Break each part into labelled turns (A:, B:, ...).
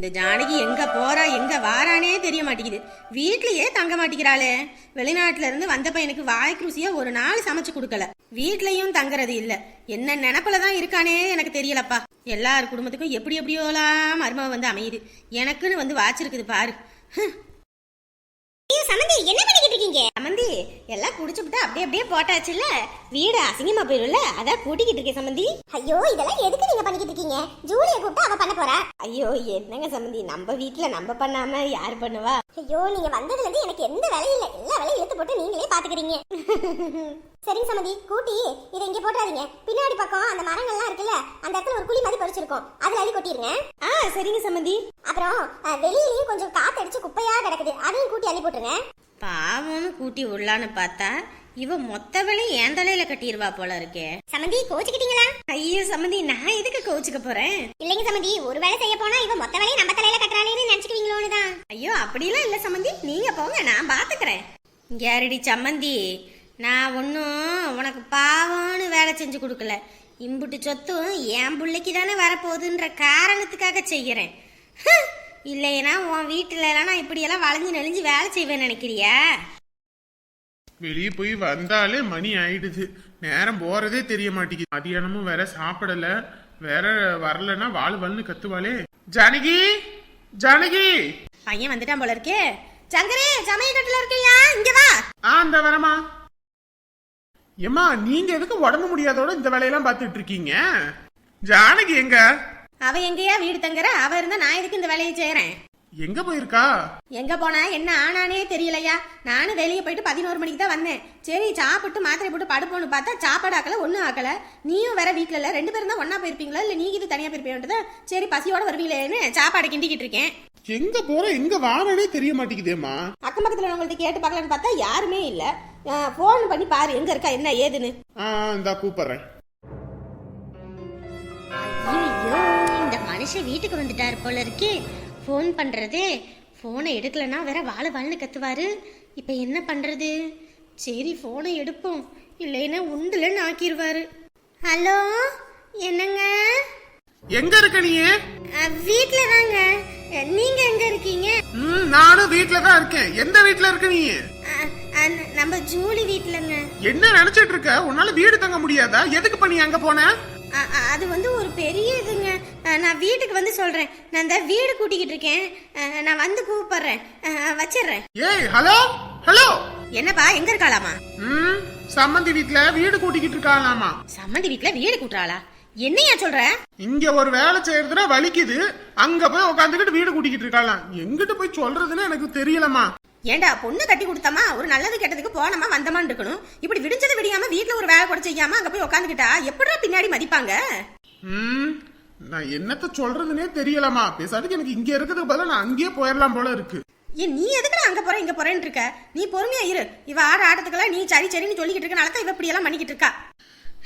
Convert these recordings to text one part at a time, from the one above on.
A: இந்த ஜானகி எங்க போறா எங்க வாரானே தெரிய மாட்டேங்குது. வீட்லயே தங்க மாட்டேங்கிறாளே. வெளிநாட்டுல இருந்து வந்த பையனுக்கு வாய்க்கு ருசியா ஒரு நாள் சமைச்சு கொடுக்கல. வீட்லயும் தங்குறது இல்ல. என்ன நினப்புல தான் இருக்கானே எனக்கு தெரியலப்பா. எல்லார் குடும்பத்துக்கும் எப்படி எப்படியோலாம் மருமக வந்து அமையுது. எனக்குன்னு வந்து வாச்சிருக்குது பாரு. ஹம்.
B: சமந்தி என்ன பண்ணிக்கிட்டு இருக்கீங்க?
A: சமந்தி எல்லாம் குடிச்சுப்புட்டு அப்படியே அப்படியே போட்டாச்சுல்ல? வீடு அசிங்கமா போயிரும்ல? அதான் கூட்டிக்கிட்டு இருக்கேன் சமந்தி.
B: ஐயோ இதெல்லாம் எதுக்கு நீங்க பண்ணிக்கிட்டு இருக்கீங்க? ஜூலியை கூப்பிட்டு அவ பண்ண போறா?
A: ஐயோ என்னங்க சமந்தி நம்ம வீட்ல நம்ம பண்ணாம யார் பண்ணுவா?
B: ஐயோ நீங்க வந்ததுல இருந்து எனக்கு எந்த வேலையும் இல்ல. எல்லா வேலையும் இழுத்து போட்டு நீங்களே பாத்துக்கிறீங்க. சரிங்க சமந்தி கூட்டி இதை இங்க போட்டுறாதீங்க. பின்னாடி பக்கம் அந்த மரங்கள்லாம் இருக்குல்ல அந்த இடத்துல ஒரு குழி மாதிரி பறிச்சிருக்கோம். அதுல அள்ளி கொட்டிருங்க.
A: ஆ சரிங்க சமந்தி.
B: அப்புறம் வெளியிலயும் கொஞ்சம் காத்தடிச்சு குப்பையா கிடக்குது. அதையும் கூட்டி அள்ளி போட்டுருங்க.
A: பாவம்னு கூட்டி விடலான்னு பார்த்தா இவ மொத்த வேலையும் என் தலையில கட்டிடுவா போல இருக்கே.
B: சமந்தி கோச்சுக்கிட்டீங்களா
A: ஐயோ சம்மந்தி நான் எதுக்கு கோச்சுக்க போறேன்?
B: இல்லைங்க சமந்தி ஒரு வேலை செய்ய போனா இவ மொத்த வேலையை நம்ம தலையில கட்டுறாளேன்னு நினைச்சுக்குவீங்களோன்னு தான்.
A: ஐயோ அப்படிலாம் இல்ல சம்மந்தி நீங்க போங்க நான் பாத்துக்கிறேன். யாரடி சம்மந்தி நான் ஒன்றும் உனக்கு பாவம்னு வேலை செஞ்சு கொடுக்கல. இம்புட்டு சொத்தும் என் பிள்ளைக்கு தானே வரப்போகுதுன்ற காரணத்துக்காக செய்கிறேன். இல்லைன்னா உன் வீட்டுல எல்லாம் நான் இப்படியெல்லாம் வளைஞ்சு நெளிஞ்சு வேலை செய்வேன் நினைக்கிறியா?
C: வெளியே போய் வந்தாலே மணி ஆயிடுது. நேரம் போறதே தெரிய மாட்டேங்குது. மதியானமும் வேற சாப்பிடல. வேற வரலன்னா வாழ் வல்னு கத்துவாளே. ஜானகி! ஜானகி!
A: பையன் வந்துட்டான் போல இருக்கே. சங்கரே சமையல் கட்டுல இருக்கியா? இங்க வா.
C: ஆ இந்த வரமா. ஏம்மா நீங்க எதுக்கு உடம்பு முடியாதோட இந்த வேலையெல்லாம் பார்த்துட்டு இருக்கீங்க? ஜானகி எங்க?
A: அவ எங்கேயா வீடு தங்குற? அவ இருந்தா நான் எதுக்கு இந்த வேலையை செய்யறேன்?
C: எங்க போயிருக்கா?
A: எங்க போனா? என்ன ஆனானே தெரியலையா? நானும் வெளியே போயிட்டு பதினோரு மணிக்கு தான் வந்தேன். சரி சாப்பிட்டு மாத்திரை போட்டு படுப்போன்னு பார்த்தா சாப்பாடு ஆக்கல ஒன்றும் ஆக்கல. நீயும் வேற வீட்ல இல்ல. ரெண்டு பேரும் தான் ஒண்ணா போயிருப்பீங்களா? இல்ல நீ இது தனியா போயிருப்பீங்க சரி பசியோட வருவீங்களேன்னு சாப்பாடு கிண்டிக்கிட்டு இருக்கேன்.
C: எங்க போற எங்க வாரனே தெரிய மாட்டேங்குதேம்மா.
A: அக்கம் பக்கத்துல உங்கள்ட்ட கேட்டு பார்க்கலான்னு பார்த்தா யாருமே இல்ல. ஃபோன் பண்ணி பாரு எங்க இருக்கா என்ன ஏதுன்னு.
C: ஆ இந்தா கூப்பிடுறேன்.
A: ஐயோ இந்த மனுஷன் வீட்டுக்கு வந்துட்டாரு போல இருக்கே. ஃபோன் பண்றது ஃபோனை எடுக்கலன்னா வேற வாழ வாழ்னு கத்துவாரு. இப்போ என்ன பண்றது? சரி ஃபோனை எடுப்போம். இல்லைன்னா உண்டுலன்னு ஆக்கிடுவாரு ஹலோ என்னங்க?
C: எங்க இருக்க நீ
A: வீட்டில் தாங்க. நீங்க எங்க இருக்கீங்க?
C: ம் நானும் வீட்ல தான் இருக்கேன். எந்த வீட்ல இருக்க நீ?
A: நம்ம ஜூலி வீட்டிலங்க
C: என்ன நினைச்சிட்டு இருக்க? உன்னால வீடு தங்க முடியாதா? எதுக்கு பண்ணி அங்க போன?
A: அது வந்து ஒரு பெரிய இதுங்க. நான் வீட்டுக்கு வந்து சொல்றேன். நான் இந்த வீடு கூட்டிக்கிட்டு இருக்கேன். நான் வந்து கூப்பிடுறேன். வச்சிடுறேன்.
C: ஏய் ஹலோ? ஹலோ?
A: என்னப்பா எங்க இருக்காளாமா?
C: ம் சம்மந்தி வீட்ல வீடு கூட்டிக்கிட்டு இருக்காளாமா?
A: சம்மந்தி வீட்ல வீடு கூட்டுறாளா? என்னையா சொல்ற?
C: இங்க ஒரு வேலை செய்யறதுல வலிக்குது. அங்க போய் உட்காந்துக்கிட்டு வீடு கூட்டிக்கிட்டு இருக்காளாம். எங்கிட்டு போய் சொல்றதுன்னு எனக்கு தெரியலமா
A: ஏண்டா பொண்ணு கட்டி கொடுத்தமா ஒரு நல்லது கெட்டதுக்கு போனமா வந்தமான்னு இருக்கணும். இப்படி விடிஞ்சது விடியாம வீட்ல ஒரு வேலை கூட செய்யாம அங்க போய் உட்காந்துக்கிட்டா எப்படிடா பின்னாடி மதிப்பாங்க?
C: ம் நான் என்னத்த சொல்றதுன்னே தெரியலமா பேசாட்டுக்கு எனக்கு இங்க இருக்கிறதுக்கு பதிலா நான் அங்கேயே போயிடலாம் போல இருக்கு.
A: ஏன் நீ எதுக்கு அங்க போற இங்க போறேன்னு இருக்க? நீ பொறுமையா இரு. இவ ஆட ஆட்டத்துக்கெல்லாம் நீ சரி சரின்னு சொல்லிக்கிட்டு இருக்கனால தான் இவ இப்படி எல்லாம் பண்ணிக்கிட்டு இருக்கா.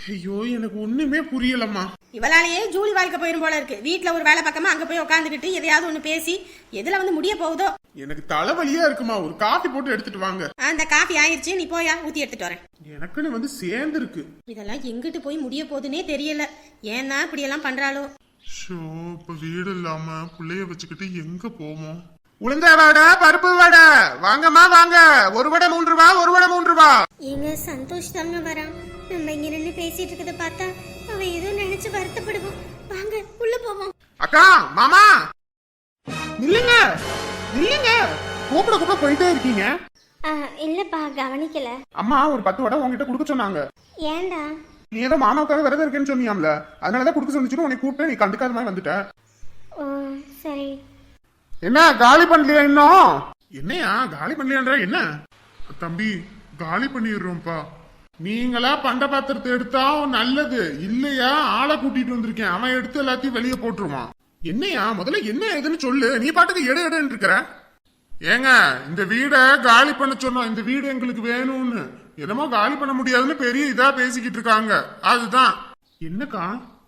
C: ஐயோ எனக்கு ஒண்ணுமே புரியலம்மா.
A: இவளாலேயே ஜூலி வாழ்க்கை போயிரும் போல இருக்கு. வீட்ல ஒரு வேலை பக்கமா அங்க போய் உட்காந்துக்கிட்டு எதையாவது ஒண்ணு பேசி எதுல வந்து முடிய போகுதோ.
C: எனக்கு தலைவலியா இருக்குமா? ஒரு காஃபி போட்டு எடுத்துட்டு வாங்க.
A: அந்த காஃபி ஆயிருச்சு. நீ போயா? ஊத்தி எடுத்துட்டு வரேன்.
C: எனக்குன்னு வந்து சேர்ந்து இருக்கு
A: இதெல்லாம் எங்கிட்டு போய் முடிய போகுதுன்னே தெரியல. ஏன் தான் இப்படி எல்லாம் பண்றாளோ?
D: ஷோ இப்ப வீடு இல்லாம புள்ளைய வச்சுக்கிட்டு எங்க போவோம்?
C: உளுந்த வடை பருப்பு வடை. வாங்கம்மா வாங்க. ஒரு வடை மூன்று ரூபா ஒரு வடை மூன்று ரூபா
A: எங்க சந்தோஷ் தாங்க வரான். நம்ம இங்க நின்று பேசிட்டு இருக்கத பார்த்தா அவ ஏதோ நினைச்சு வருத்தப்படுவோம் வாங்க உள்ள போவோம்.
C: அக்கா மாமா! நில்லுங்க! நில்லுங்க! கூப்பிட கூப்பிட போயிட்டே இருக்கீங்க.
B: இல்லப்பா கவனிக்கல.
C: அம்மா ஒரு பத்து வடை உங்ககிட்ட கொடுக்க சொன்னாங்க.
B: ஏன்டா?
C: நீ ஏதோ மாமாவுக்காக விரதம் இருக்கேன்னு சொன்னியாம்ல. அதனாலதான் கொடுக்க சொன்னிச்சுன்னு உன்னை கூப்பிட்டு நீ கண்டுக்காத மாதிரி வந்துட்ட.
B: ஓ சரி.
C: என்ன காலி பண்ணலையா இன்னும்? என்னையா? காலி பண்ணலையான்ற என்ன?
D: தம்பி காலி பண்ணிடுறோம்ப்பா.
C: நீங்களா பண்ட பாத்திரத்தை எடுத்தா நல்லது. இல்லையா? ஆளை கூட்டிட்டு வந்திருக்கேன். அவன் எடுத்து எல்லாத்தையும் வெளியே போட்டுருவான். என்னையா? முதல்ல என்ன ஏதுன்னு சொல்லு. நீ பாட்டுக்கு எடு எடுன்னு இருக்கிற. ஏங்க இந்த வீடை காலி பண்ண சொன்னோம் இந்த வீடு எங்களுக்கு வேணும்னு. என்னமோ காலி பண்ண முடியாதுன்னு பெரிய இதா பேசிக்கிட்டு இருக்காங்க. அதுதான். என்னக்கா?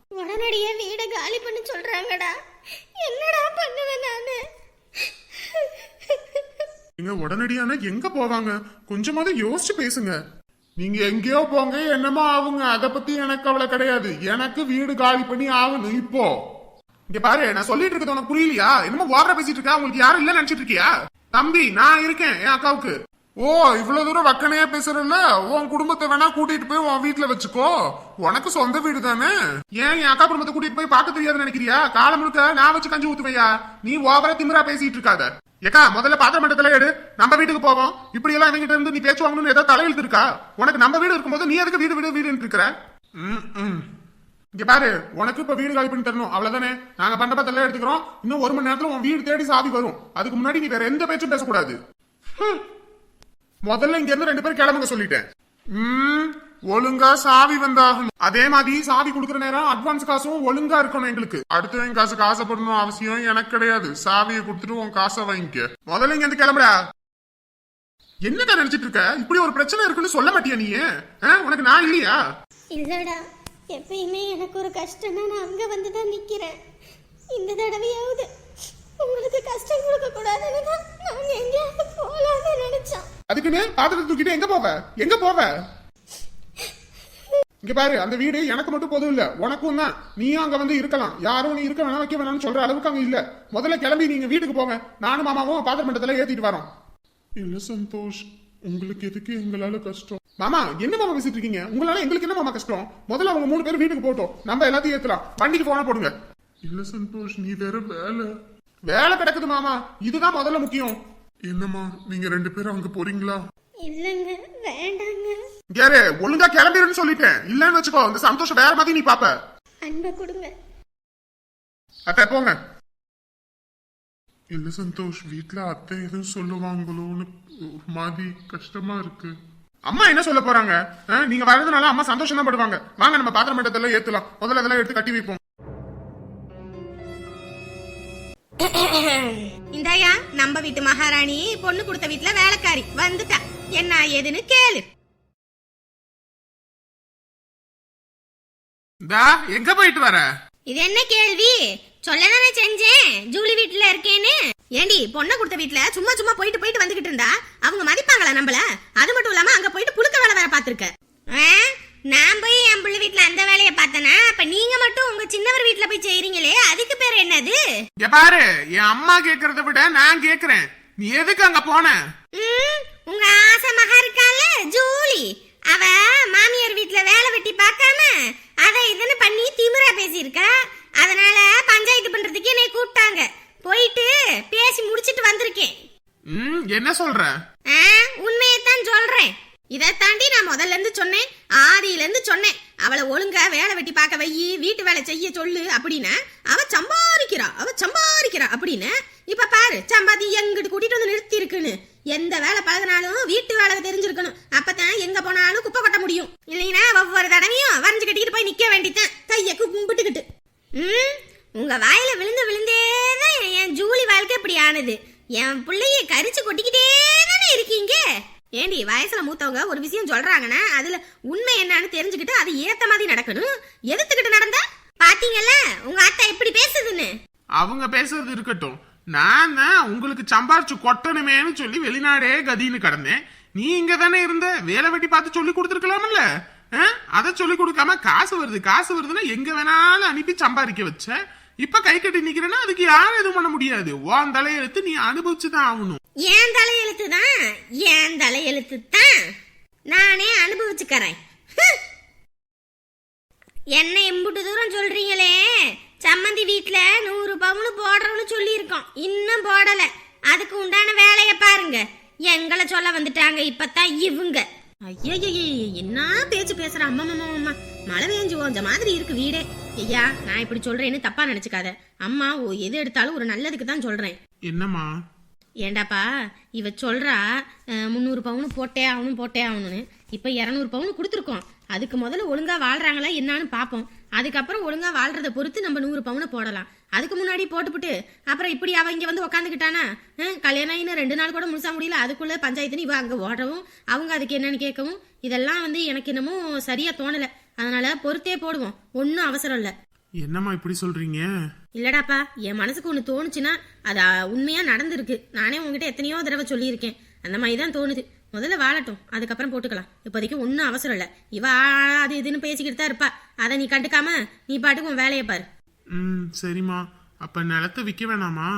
A: உடனடியே வீட காலி பண்ண சொல்றாங்கடா. என்னடா பண்ணுவேன் நானு?
C: நீங்க உடனடியான எங்க போவாங்க? கொஞ்சமாவது யோசிச்சு பேசுங்க. நீங்க எங்கேயோ போங்க என்னமோ ஆகுங்க அத பத்தி எனக்கு கவலை கிடையாது. எனக்கு வீடு காலி பண்ணி ஆகணும் இப்போ. இங்க பாரு நான் சொல்லிட்டு இருக்கிறது உனக்கு புரியலையா? என்னமோ ஓவரா பேசிட்டு இருக்கா? உங்களுக்கு யாரும் இல்ல நினைச்சிட்டு இருக்கியா? தம்பி நான் இருக்கேன் என் அக்காவுக்கு. ஓ இவ்வளவு தூரம் வக்கனையா பேசுறல உன் குடும்பத்தை வேணா கூட்டிட்டு போய் உன் வீட்டுல வச்சுக்கோ. உனக்கு சொந்த வீடு தானே? ஏன் என் அக்கா குடும்பத்தை கூட்டிட்டு போய் பார்க்க தெரியாதுன்னு நினைக்கிறியா? காலம் முழுக்க நான் வச்சு கஞ்சி ஊத்துவையா? நீ ஓவரா திமிரா பேசிட்டு இருக்காத. ஏக்கா முதல்ல பாத்திர மண்டலத்துல எடு. நம்ம வீட்டுக்கு போவோம். இப்படி எல்லாம் இவங்கிட்ட இருந்து நீ பேச்சு வாங்கணும்னு ஏதோ தலையெழுத்து இருக்கா உனக்கு நம்ம வீடு இருக்கும்போது நீ எதுக்கு வீடு வீடு வீடுன்னு இருக்கிற? ம், ம். இங்க பாரு உனக்கு இப்ப வீடு காலி பண்ணி தரணும். அவ்வளவுதானே? நாங்க பண்ட பத்தெல்லாம் எடுத்துக்கிறோம். இன்னும் ஒரு மணி நேரத்துல உன் வீடு தேடி சாவி வரும். அதுக்கு முன்னாடி நீ வேற எந்த பேச்சும் பேசக்கூடாது. முதல்ல இங்க இருந்து ரெண்டு பேரும் கிளம்புங்க சொல்லிட்டேன். ம், ஒழுங்கா சாவி வந்தாகணும். அதே மாதிரி சாவி கொடுக்குற நேரம் அட்வான்ஸ் காசும் ஒழுங்கா இருக்கணும் எங்களுக்கு. அடுத்தவங்க காசுக்கு ஆசைப்படணும் அவசியம் எனக்கு கிடையாது. சாவியை கொடுத்துட்டு உன் காசை வாங்கிக்க. முதல்ல இங்க இருந்து கிளம்புடா. என்னக்கா நினைச்சிட்டு இருக்க? இப்படி ஒரு பிரச்சனை இருக்குன்னு சொல்ல மாட்டியா நீ? உனக்கு நான் இல்லையா?
A: இல்லடா எப்பயுமே எனக்கு ஒரு கஷ்டம்னா நான் அங்க வந்து தான் நிக்கிறேன். இந்த தடவையாவது உங்களுக்கு கஷ்டம் கொடுக்க கூடாதுன்னு தான் நாங்க எங்கேயாவது போலாம்னு நினைச்சோம்
C: அதுக்குன்னு பாத்திரத்தை தூக்கிட்டு எங்க போவ? எங்க போவ? இங்க பாரு அந்த வீடு எனக்கு மட்டும் போதும் இல்ல. உனக்கும் தான். நீயும் அங்க வந்து இருக்கலாம். யாரும் நீ இருக்க வேணாம் வைக்க வேணாம்னு சொல்ற அளவுக்கு அங்க இல்ல. முதல்ல கிளம்பி நீங்க வீட்டுக்கு போங்க. நானும் மாமாவும் பாத்திர மண்டலத்துல ஏத்திட்டு வரோம்.
D: இல்ல சந்தோஷ் உங்களுக்கு எதுக்கு எங்களால கஷ்டம்?
C: மாமா என்ன மாமா பேசிட்டு இருக்கீங்க? உங்களால எங்களுக்கு என்ன மாமா கஷ்டம்? முதல்ல அவங்க மூணு பேர் வீட்டுக்கு போட்டோம் நம்ம எல்லாத்தையும் ஏத்தலாம். வண்டிக்கு போனா போடுங்க.
D: இல்ல சந்தோஷ் நீ வேற வேலை.
C: வேலை கிடக்குது மாமா. இதுதான் முதல்ல முக்கியம்.
D: என்னம்மா நீங்க ரெண்டு பேரும் அங்க போறீங்களா?
A: இல்லைங்க வேண்டாங்க.
C: யாரு? ஒழுங்கா கிளம்பிருன்னு சொல்லிட்டேன். இல்லன்னு வச்சுக்கோ இந்த சந்தோஷம் வேற மாதிரி நீ பாப்ப
A: அன்பை கொடுங்க.
C: அத்தை போங்க.
D: இல்ல சந்தோஷ் வீட்ல அத்தை எதுவும் சொல்லுவாங்களோன்னு ஒரு மாதிரி கஷ்டமா இருக்கு.
C: அம்மா என்ன சொல்ல போறாங்க? ஆ, நீங்க வர்றதுனால அம்மா சந்தோஷம் தான் படுவாங்க. வாங்க நம்ம பாத்திர மட்டத்தெல்லாம் ஏத்தலாம். முதல்ல அதெல்லாம் எடுத்து கட்டி வைப்போம்.
A: இந்தாயா நம்ம வீட்டு மகாராணி பொண்ணு கொடுத்த வீட்டுல வேலைக்காரி. வந்துட்டா. என்ன ஏதுன்னு கேளு.
C: தா எங்க போயிட்டு வர?
A: இது என்ன கேள்வி? சொல்லதானே செஞ்சேன். ஜூலி வீட்டுல இருக்கேன்னு. ஏண்டி பொண்ணை கொடுத்த வீட்டுல சும்மா சும்மா போயிட்டு போயிட்டு வந்துகிட்டு இருந்தா? அவங்க மதிப்பாங்களா நம்மள? அது மட்டும் இல்லாம அங்க போயிட்டு புழுக்க வேலை வேற பாத்துருக்க நான் போய் என் பிள்ளை வீட்டுல அந்த வேலையை பார்த்தனா அப்ப நீங்க மட்டும் உங்க சின்னவர் வீட்டுல போய் செய்றீங்களே அதுக்கு பேர் என்னது?
C: இங்க பாரு என் அம்மா கேக்குறத விட நான் கேக்குறேன். நீ எதுக்கு அங்க போன?
A: உங்க ஆசை மகா இருக்கால ஜூலி. அவ மாமியார் வீட்ல வேலை வெட்டி பார்க்காம அத இதுன்னு பண்ணி திமிரா பேசியிருக்கா. அதனால பஞ்சாயத்து பண்றதுக்கு என்னை கூப்பிட்டாங்க. போயிட்டு பேசி முடிச்சிட்டு வந்திருக்கேன்.
C: ம் என்ன சொல்ற?
A: ஆ, உண்மையைத்தான் சொல்றேன். இதை தாண்டி நான் முதல்ல இருந்து சொன்னேன். ஆதியில இருந்து சொன்னேன். அவளை ஒழுங்கா வேலை வெட்டி பார்க்க வை வீட்டு வேலை செய்ய சொல்லு அப்படின்னு அவ சம்பாதிக்கிறா அவ சம்பாதிக்கிறா அப்படின்னு இப்ப பாரு சம்பாதி எங்கிட்டு கூட்டிட்டு வந்து நிறுத்தி இருக்குன்னு எந்த வேலை பழகினாலும் வீட்டு வேலை தெரிஞ்சிருக்கணும். அப்பதான் எங்க போனாலும் குப்பை கொட்ட முடியும். இல்லைன்னா ஒவ்வொரு தடவையும் வரைஞ்சு கட்டிக்கிட்டு போய் நிக்க வேண்டித்தான் கைய கும்பிட்டுக்கிட்டு. ம்? உங்க வாயில விழுந்து விழுந்தே தான் என் ஜூலி வாழ்க்கை இப்படி ஆனது. என் பிள்ளைய கரிச்சு கொட்டிக்கிட்டே தானே இருக்கீங்க? ஏண்டி வயசுல மூத்தவங்க ஒரு விஷயம் சொல்றாங்கன்னா அதுல உண்மை என்னன்னு தெரிஞ்சுக்கிட்டு அது ஏத்த மாதிரி நடக்கணும். எதிர்த்துக்கிட்டு நடந்தா? பாத்தீங்கல்ல உங்க அத்தை எப்படி பேசுதுன்னு.
C: அவங்க பேசுறது இருக்கட்டும். நான் தான் உங்களுக்கு சம்பாரிச்சு கொட்டணுமேன்னு சொல்லி வெளிநாடே கதின்னு கடந்தேன். நீ இங்க தானே இருந்த? வேலை வெட்டி பார்த்து சொல்லி கொடுத்துருக்கலாம்ல? அதை சொல்லி கொடுக்காம காசு வருது காசு வருதுன்னா எங்க வேணாலும் அனுப்பி சம்பாதிக்க வச்ச. இப்ப கை கட்டி நிக்கிறேன்னா அதுக்கு யாரும் எதுவும் பண்ண முடியாது. உன் தலையெழுத்து நீ அனுபவிச்சுதான் ஆகணும்.
A: ஏன் தலையெழுத்து தான் ஏன் தலையெழுத்து தான் நானே அனுபவிச்சுக்கறேன். என்ன எம்புட்டு தூரம் சொல்றீங்களே? சம்மந்தி வீட்ல நூறு பவுனு போடுறோம்னு சொல்லியிருக்கோம். இன்னும் போடல. அதுக்கு உண்டான வேலையை பாருங்க. எங்களை சொல்ல வந்துட்டாங்க. இப்பதான் இவங்க. ஐயா என்ன பேச்சு பேசுற அம்மா அம்மா அம்மா மழை பெஞ்சு ஓஞ்ச மாதிரி இருக்கு வீடே. ஐயா நான் இப்படி சொல்றேன்னு தப்பா நினைச்சுக்காத. அம்மா ஓ எது எடுத்தாலும் ஒரு நல்லதுக்கு தான் சொல்றேன்.
C: என்னம்மா?
A: ஏண்டாப்பா இவ சொல்றா முந்நூறு பவுனு போட்டே ஆகணும் போட்டே ஆகணும்னு. இப்போ இரநூறு பவுன் கொடுத்துருக்கோம். அதுக்கு முதல்ல ஒழுங்கா வாழ்றாங்களா என்னன்னு பார்ப்போம் அதுக்கப்புறம் ஒழுங்கா வாழ்றத பொறுத்து நம்ம நூறு பவுனை போடலாம். அதுக்கு முன்னாடி போட்டுப்புட்டு அப்புறம் இப்படி அவ இங்க வந்து உக்காந்துக்கிட்டானா? கல்யாணம் இன்னும் ரெண்டு நாள் கூட முழுசா முடியல. அதுக்குள்ள பஞ்சாயத்துன்னு இவ அங்க ஓடவும் அவங்க அதுக்கு என்னன்னு கேட்கவும் இதெல்லாம் வந்து எனக்கு என்னமோ சரியா தோணல. அதனால பொறுத்தே போடுவோம். ஒன்றும் அவசரம் இல்லை.
C: என்னம்மா இப்படி சொல்றீங்க?
A: இல்லடாப்பா என் மனசுக்கு ஒன்று தோணுச்சுன்னா அது உண்மையா நடந்திருக்கு. நானே உங்ககிட்ட எத்தனையோ தடவை சொல்லியிருக்கேன். அந்த மாதிரி தான் தோணுது. முதல்ல வாழட்டும். அதுக்கப்புறம் போட்டுக்கலாம். இப்போதைக்கு ஒன்றும் அவசரம் இல்லை. இவ அது இதுன்னு பேசிக்கிட்டு தான் இருப்பா. அதை நீ கண்டுக்காம நீ பாட்டுக்கு உன் வேலையை பாரு.
C: ம் சரிம்மா. அப்ப நிலத்தை விக்க வேணாமா?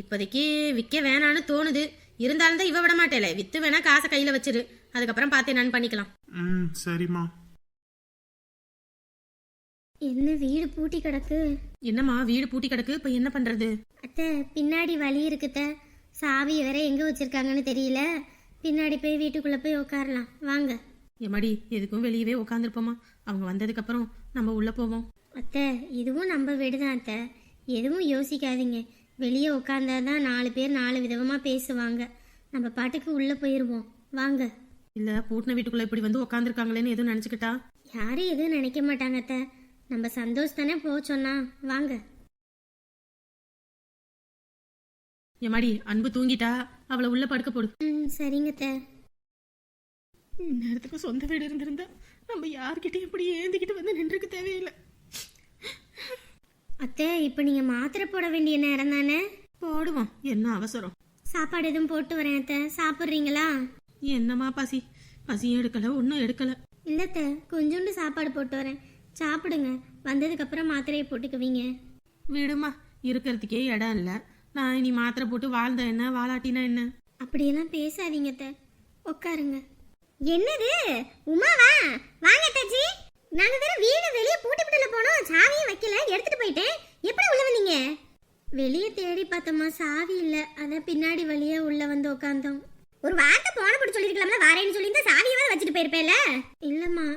A: இப்போதைக்கு விற்க வேணான்னு தோணுது. இருந்தாலும் தான் இவ விட மாட்டேல. வித்து வேணா காசை கையில வச்சிரு. அதுக்கப்புறம் பார்த்து என்னன்னு பண்ணிக்கலாம்.
C: ம் சரிம்மா.
B: என்ன வீடு பூட்டி கிடக்கு?
A: என்னம்மா வீடு பூட்டி கிடக்கு? இப்போ என்ன பண்றது?
B: அத்தை பின்னாடி வழி இருக்குத்த சாவி வேற எங்க வச்சிருக்காங்கன்னு தெரியல. பின்னாடி போய் வீட்டுக்குள்ள போய் உட்காரலாம் வாங்க.
A: எம்மாடி எதுக்கும் வெளியவே உட்காந்துருப்போமா அவங்க வந்ததுக்கு அப்புறம் நம்ம உள்ள போவோம்.
B: அத்தை இதுவும் நம்ம வீடு தான் அத்தை. எதுவும் யோசிக்காதீங்க. வெளியே உட்காந்தாதான் நாலு பேர் நாலு விதமாக பேசுவாங்க. நம்ம பாட்டுக்கு உள்ளே போயிடுவோம் வாங்க.
A: இல்ல பூட்டின வீட்டுக்குள்ள இப்படி வந்து உட்காந்துருக்காங்களேன்னு எதுவும் நினைச்சுக்கிட்டா?
B: யாரும் எதுவும் நினைக்க மாட்டாங்க அத்தை. நம்ம சந்தோஷ் தானே போக சொன்னா வாங்க.
A: எம்மாடி அன்பு தூங்கிட்டா? அவளை உள்ள படுக்க போடு.
B: ம் சரிங்க
A: நேரத்துக்கு சொந்த வீடு இருந்திருந்தா நம்ம யார்கிட்டயும் இப்படி ஏந்திக்கிட்டு வந்து நின்றுக்க தேவையில்லை.
B: அத்தை இப்போ நீங்கள் மாத்திரை போட வேண்டிய நேரம் தானே?
A: போடுவோம். என்ன அவசரம்?
B: சாப்பாடு எதுவும் போட்டு வரேன் அத்தை. சாப்பிட்றீங்களா?
A: என்னம்மா பசி? பசியும் எடுக்கல ஒன்றும் எடுக்கல.
B: இல்லத்த கொஞ்சோண்டு சாப்பாடு போட்டு வரேன். சாப்பிடுங்க. வந்ததுக்கப்புறம் மாத்திரையை போட்டுக்குவீங்க.
A: விடுமா இருக்கிறதுக்கே இடம் இல்லை. நான் இனி மாத்திரை போட்டு வாழ்ந்த என்ன? வாலாட்டினா என்ன?
B: அப்படியெல்லாம் பேசாதீங்க அத்தை. உட்காருங்க. என்னது? உமாவா? வாங்க அத்தாச்சி. நாங்க வேற வீடு வெளியே பூட்டி விட்டுல போனோம். சாவியும் வைக்கல. எடுத்துட்டு போயிட்டேன். எப்படி உள்ள வந்தீங்க? வெளியே தேடி பார்த்தோமா? சாவி இல்ல. அதான் பின்னாடி வழியே உள்ள வந்து உட்காந்தோம் ஒரு வார்த்தை போன போட்டு சொல்லிருக்கலாம்ல. வாரேன்னு சொல்லி இந்த சாவியவே வச்சுட்டு போயிருப்பேல இல்லம்மா.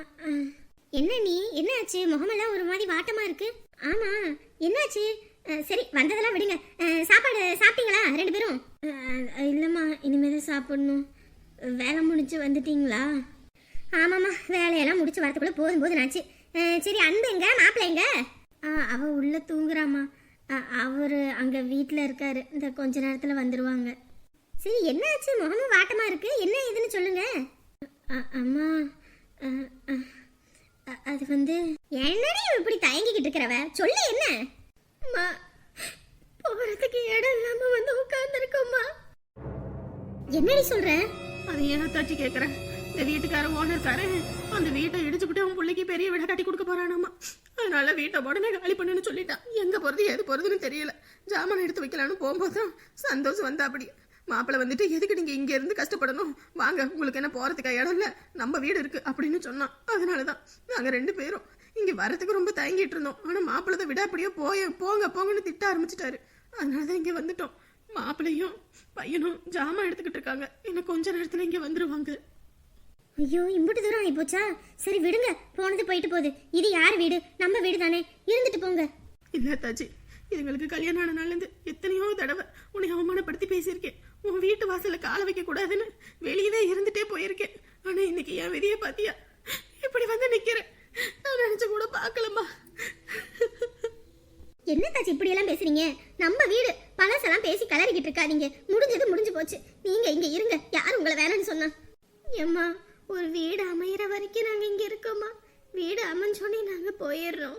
B: என்ன நீ? என்னாச்சு முகமெல்லாம் ஒரு மாதிரி வாட்டமா இருக்கு. ஆமா. என்னாச்சு சரி வந்ததெல்லாம் விடுங்க. சாப்பாடு சாப்பிட்டீங்களா ரெண்டு பேரும்? இல்லம்மா இனிமே தான் சாப்பிடணும். வேலை முடிச்சு வந்துட்டீங்களா? ஆமாம்மா வேலையெல்லாம் முடிச்சு வரதுக்குள்ள போதும் போதும் ஆச்சு. அஹ், சரி அன்பு எங்க மாப்பிள்ளை எங்க? அஹ், அவ உள்ள தூங்குறாமா அவர் அங்க வீட்டில் இருக்காரு. இந்த கொஞ்ச நேரத்தில் வந்துருவாங்க. சரி என்னாச்சு முகமும் வாட்டமா இருக்கு? என்ன ஏதுன்னு சொல்லுங்க. அ- அம்மா அது வந்து என்னடி இப்படி தயங்கிக்கிட்டு இருக்கிறவ? சொல்லு என்ன அம்மா போறதுக்கு இடம் இல்லாம வந்து உட்கார்ந்துருக்கோம்மா என்னடி சொல்ற?
A: அது ஏன் கேக்குறேன். கேட்குறேன் இந்த வீட்டுக்கார ஓனர்காரன் அந்த வீட்டை இடிச்சுக்கிட்டு அவன் பிள்ளைக்கு பெரிய வீடை கட்டி கொடுக்க போறானாமா? அதனால வீட்டை உடனே காலி பண்ணுன்னு சொல்லிட்டான் எங்க போறது எது போறதுன்னு தெரியல. ஜாமான் எடுத்து வைக்கலான்னு போகும்போது தான் சந்தோஷம் வந்தா அப்படி மாப்பிள்ளை வந்துட்டு எதுக்கு நீங்க இங்க இருந்து கஷ்டப்படணும்? வாங்க உங்களுக்கு என்ன போறதுக்கா இடம் இல்ல? நம்ம வீடு இருக்கு அப்படின்னு சொன்னான். அதனாலதான் நாங்க ரெண்டு பேரும் இங்க வரதுக்கு ரொம்ப தயங்கிட்டு இருந்தோம். ஆனா மாப்பிள்ளை விட அப்படியே போய போங்க போங்கன்னு திட்ட ஆரம்பிச்சிட்டாரு. அதனாலதான் இங்க வந்துட்டோம். மாப்பிள்ளையும் பையனும் ஜாமான் எடுத்துக்கிட்டு இருக்காங்க. இன்னும் கொஞ்ச நேரத்துல இங்க வந்துருவாங்க.
B: ஐயோ இம்புட்டு தூரம் ஆகி போச்சா? சரி விடுங்க. போனது போயிட்டு போகுது. இது யார் வீடு? நம்ம வீடு தானே. இருந்துட்டு போங்க.
A: இல்ல தாச்சி இதுங்களுக்கு கல்யாணம் ஆன நாள்ல இருந்து எத்தனையோ தடவை உன்னை அவமானப்படுத்தி பேசியிருக்கேன். உன் வீட்டு வாசல்ல கால வைக்க கூடாதுன்னு வெளியவே இருந்துட்டே போயிருக்கேன். ஆனா இன்னைக்கு என் விதியை பாத்தியா? இப்படி வந்து நிக்கிறேன். நான் நினைச்சு கூட பார்க்கலம்மா.
B: என்ன தாச்சி இப்படி எல்லாம் பேசுறீங்க? நம்ம வீடு. பழசெல்லாம் பேசி கலரிக்கிட்டு இருக்காதீங்க. முடிஞ்சது முடிஞ்சு போச்சு. நீங்க இங்க இருங்க. யார் உங்களை வேணாம்னு சொன்னா? ஏம்மா ஒரு வீடு அமையிற வரைக்கும் நாங்க இங்க இருக்கோமா வீடு அமைஞ்சோடனே நாங்க போயிடுறோம்.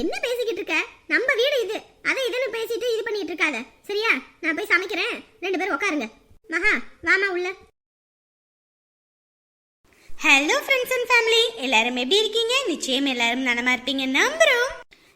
B: என்ன பேசிக்கிட்டு இருக்க? நம்ம வீடு இது. அதை இதுன்னு பேசிட்டு இது பண்ணிட்டு இருக்காத. சரியா? நான் போய் சமைக்கிறேன். ரெண்டு பேரும் உட்காருங்க மகா வாமா உள்ள.
A: ஹலோ ஃப்ரெண்ட்ஸ் அண்ட் ஃபேமிலி எல்லாரும் எப்படி இருக்கீங்க? நிச்சயம் எல்லாரும் நலமா இருப்பீங்க. நம்புறோம்.